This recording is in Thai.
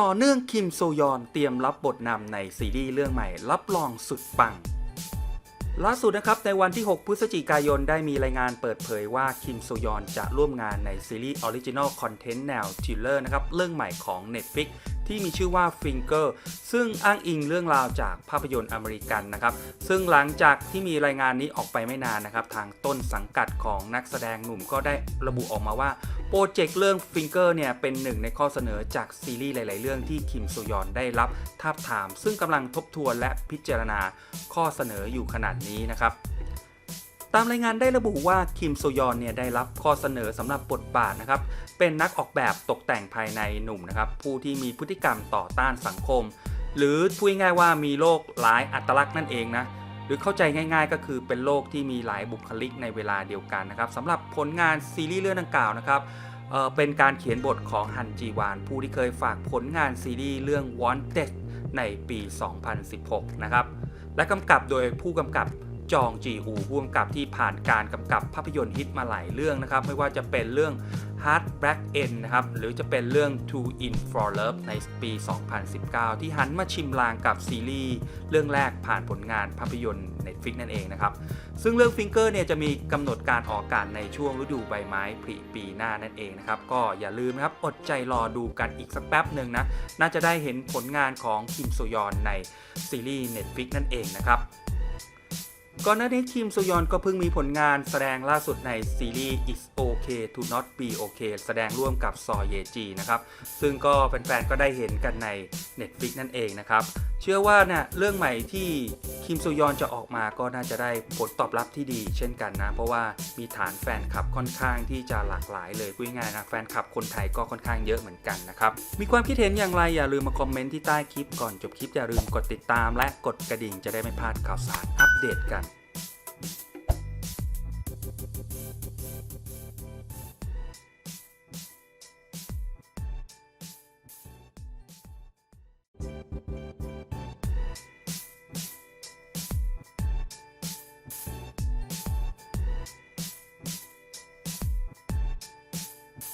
ต่อเนื่องคิมโซยอนเตรียมรับบทนำในซีรีส์เรื่องใหม่ รับรองสุดปัง ล่าสุดนะครับในวันที่ 6 พฤศจิกายนได้มีรายงานเปิดเผยว่าคิมโซยอนจะร่วมงานในซีรีส์ออริจินอลคอนเทนต์แนวทิลเลอร์นะครับเรื่องใหม่ของ Netflix ที่มีชื่อว่า Finger ซึ่งอ้างอิงเรื่องราวจากภาพยนตร์อเมริกันนะครับ ซึ่งหลังจากที่มีรายงานนี้ออกไปไม่นานนะครับ ทางต้นสังกัดของนักแสดงหนุ่มก็ได้ระบุออกมาว่าโปรเจกต์เรื่อง Finger เนี่ยเป็นหนึ่งในข้อเสนอจากซีรีส์หลาย ๆ เรื่องที่คิมโซยอนได้รับทาบทาม ซึ่งกำลังทบทวนและพิจารณาข้อเสนออยู่ขนาดนี้นะครับ ตามรายงานได้ระบุว่าคิมโซยอนเนี่ยได้รับข้อเสนอสำหรับบทบาทนะครับ เป็นนักออกแบบตกแต่งภายในหนุ่มนะครับ ผู้ที่มีพฤติกรรมต่อต้านสังคม หรือพูดง่ายว่ามีโรคหลายอัตลักษณ์นั่นเองนะหรือเข้าใจง่ายๆ ก็คือเป็นโรคที่มีหลายบุคลิกในเวลาเดียวกันนะครับสำหรับผลงานซีรีส์เรื่องดังกล่าวนะครับเเป็นการเขียนบทของฮันจีวาน ผู้ที่เคยฝากผลงานซีรีส์เรื่อง Wanted ในปี 2016 นะครับและกำกับโดยผู้กำกับ จองจีอูผู้กำกับที่ผ่านการกำกับภาพยนตร์ฮิตมาหลายเรื่องนะครับ ไม่ว่าจะเป็นเรื่อง Hard Black End นะครับ หรือจะเป็นเรื่อง Two in for Love ในปี 2019 ที่หันมาชิมลางกับซีรีส์เรื่องแรกผ่านผลงานภาพยนตร์ Netflix นั่นเองนะครับ ซึ่งเรื่อง Finger เนี่ยจะมีกำหนดการออกอากาศในช่วงฤดูใบไม้ผลิปีหน้านั่นเองนะครับ ก็อย่าลืมนะครับอดใจรอดูกันอีกสักแป๊บหนึ่งนะ น่าจะได้เห็นผลงานของคิมโซยอนในซีรีส์ Netflix นั่นเองนะครับ ก่อนหน้านี้คิมโซยอนก็เพิ่งมีผลงานแสดงล่าสุดในซีรีส์ It's OK to Not Be OK แสดงร่วมกับซอเยจีนะครับ ซึ่งก็แฟนๆ ก็ได้เห็นกันใน Netflix นั่นเองนะครับ เชื่อว่าเนี่ยเรื่องใหม่ที่คิมโซยอนจะออกมาก็น่าจะได้ผลตอบรับที่ดี เช่นกันนะ เพราะว่ามีฐานแฟนคลับค่อนข้างที่จะหลากหลายเลยพูดง่ายนะแฟนคลับคนไทยก็ค่อนข้างเยอะเหมือนกันนะครับ มีความคิดเห็นอย่างไรอย่าลืมมาคอมเมนต์ที่ใต้คลิปก่อนจบคลิปอย่าลืมกดติดตาม และกดกระดิ่งจะได้ไม่พลาดข่าวสารอัปเดตกัน